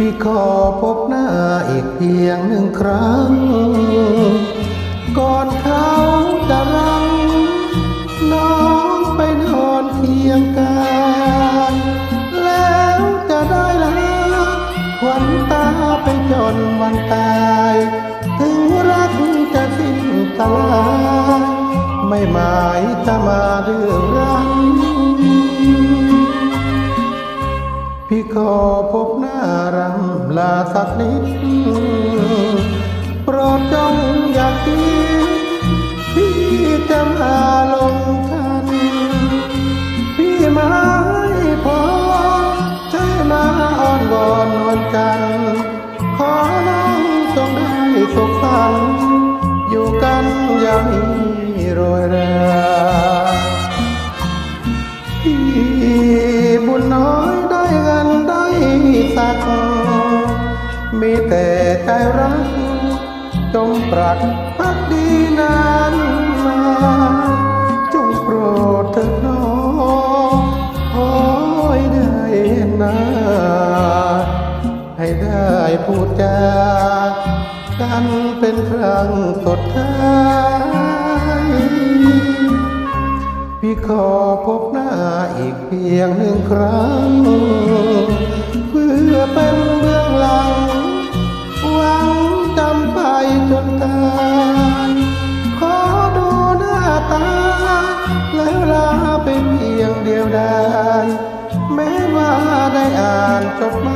พี่ขอพบหน้าอีกเพียงหนึ่งครั้ง ก่อนเขาจะรัง น้องไปนอนเคียงกายแล้วจะได้ลาขวัญตาไปจนวันตาย ถึงรักจะสิ้นตลายไม่หมายจะมาดื้อรั้น พี่ขอพบหน้ารำลาสักนิดโปรดจงอยาคิดพี่จะมาลงทัน พี่มาให้พอใช่มาอ้อนวอนนวลกัน ขอน้องจงได้สุขสันต์อยู่กันอย่ามี มีแต่ใจรัก จงปรักพักดีนานมา จงโปรดเถิดน้องขอให้ได้หนาให้ได้พูดจากันเป็นครั้งสุดท้าย พี่ขอพบหน้าอีกเพียงหนึ่งครั้ง เพื่อเป็นเบื้องหลังหวังจำไปจนตายขอดูหน้าตา แล้วลาไปเพียงเดียวดายแม้ว่าได้อ่านจดหมาย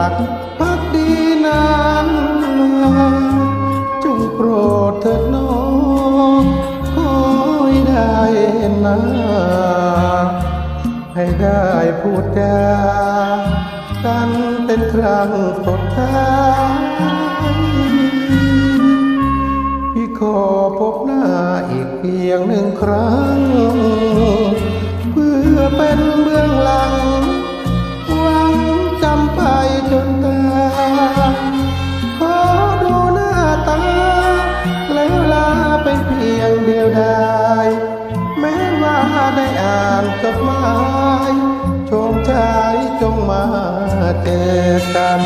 รักพักดีนานจงโปรดเถิดน้องขอให้ได้นาให้ได้พูดจากันเป็นครั้งสุดท้ายพี่ขอพบหน้าอีกเพียงหนึ่งครั้ง เพื่อเป็นเบื้องหลัง มาเจอกัน